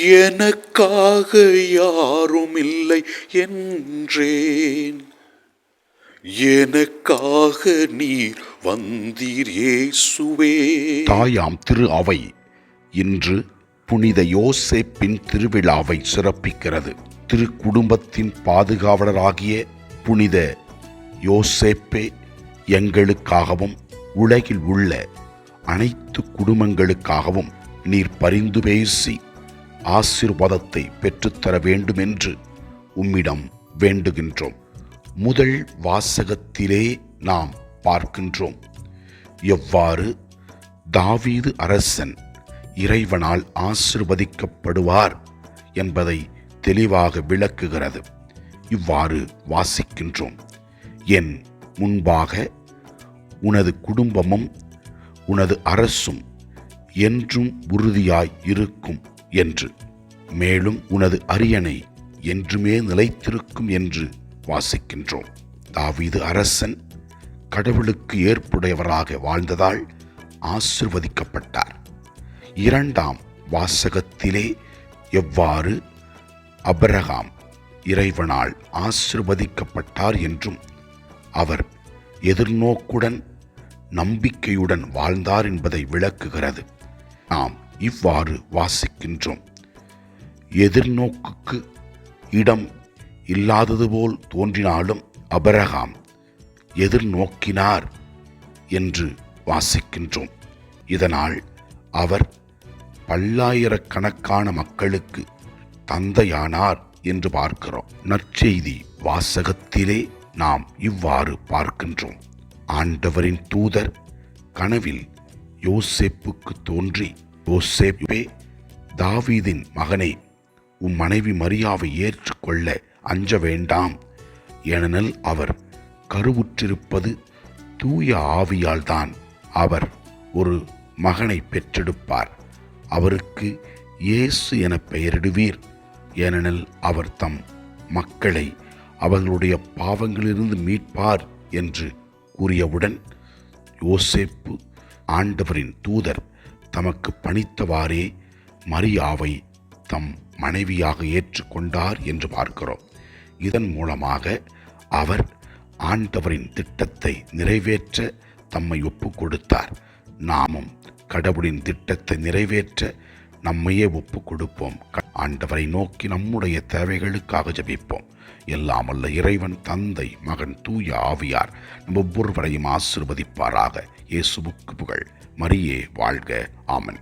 எனக்காக யாரும் இல்லை என்றேன். எனக்காக நீர் வந்தீர் இயேசுவே. தாயாம் திரு அவை இன்று புனித யோசேப்பின் திருவிழாவை சிறப்பிக்கிறது. திரு குடும்பத்தின் பாதுகாவலராகிய புனித யோசேப்பே எங்களுக்காகவும் உலகில் உள்ள அனைத்து குடும்பங்களுக்காகவும் நீர் பரிந்து பேசி ஆசீர்வாதத்தை பெற்றுத்தர வேண்டுமென்று உம்மிடம் வேண்டுகின்றோம். முதல் வாசகத்திலே நாம் பார்க்கின்றோம். எவ்வாறு? தாவீது அரசன் இறைவனால் ஆசிர்வதிக்கப்படுவார் என்பதை தெளிவாக விளக்குகிறது. இவ்வாறு வாசிக்கின்றோம். என் முன்பாக உனது குடும்பமும் உனது அரசும் என்றும் உறுதியாய் இருக்கும். என்று. மேலும் உனது அரியணை என்றுமே நிலைத்திருக்கும் என்று வாசிக்கின்றோம். தாவீது அரசன் கடவுளுக்கு ஏற்புடையவராக வாழ்ந்ததால் ஆசிர்வதிக்கப்பட்டார். இரண்டாம் வாசகத்திலே எவ்வாறு? அபரகாம் இறைவனால் ஆசிர்வதிக்கப்பட்டார் என்றும் அவர் எதிர்நோக்குடன் நம்பிக்கையுடன் வாழ்ந்தார் என்பதை விளக்குகிறது. நாம் இவ்வாறு வாசிக்கின்றோம். எதிர்நோக்குக்கு இடம் இல்லாதது போல் தோன்றினாலும் அபரகாம் எதிர்நோக்கினார் என்று வாசிக்கின்றோம். இதனால் அவர் பல்லாயிரக்கணக்கான மக்களுக்கு தந்தையானார் என்று பார்க்கிறோம். நற்செய்தி வாசகத்திலே நாம் இவ்வாறு பார்க்கின்றோம். ஆண்டவரின் தூதர் கனவில் யோசேப்புக்கு தோன்றி யோசேப்பே தாவீதின் மகனே உம் மனைவி மரியாவை ஏற்றுக்கொள்ள அஞ்ச வேண்டாம். ஏனெனில் அவர் கருவுற்றிருப்பது தூய ஆவியால்தான். அவர் ஒரு மகனை பெற்றெடுப்பார். அவருக்கு இயேசு என பெயரிடுவீர். ஏனெனில் அவர் தம் மக்களை அவர்களுடைய பாவங்களிலிருந்து மீட்பார் என்று கூறியவுடன் யோசேப்பு ஆண்டவரின் தூதர் தமக்கு பணித்தவாறே மரியாவை தம் மனைவியாக ஏற்றுக்கொண்டார் என்று பார்க்கிறோம். இதன் மூலமாக அவர் ஆண்டவரின் திட்டத்தை நிறைவேற்ற தம்மை ஒப்பு கொடுத்தார் நாமும் கடவுளின் திட்டத்தை நிறைவேற்ற நம்மையே ஒப்பு கொடுப்போம் ஆண்டவரை நோக்கி நம்முடைய தேவைகளுக்காக ஜபிப்போம். எல்லாம் அல்ல இறைவன் தந்தை மகன் தூய ஆவியார் நம் ஒவ்வொருவரையும் ஆசிர்வதிப்பாராக. இயேசுவுக்கு புகழ். மரியே வாழ்க. ஆமன்.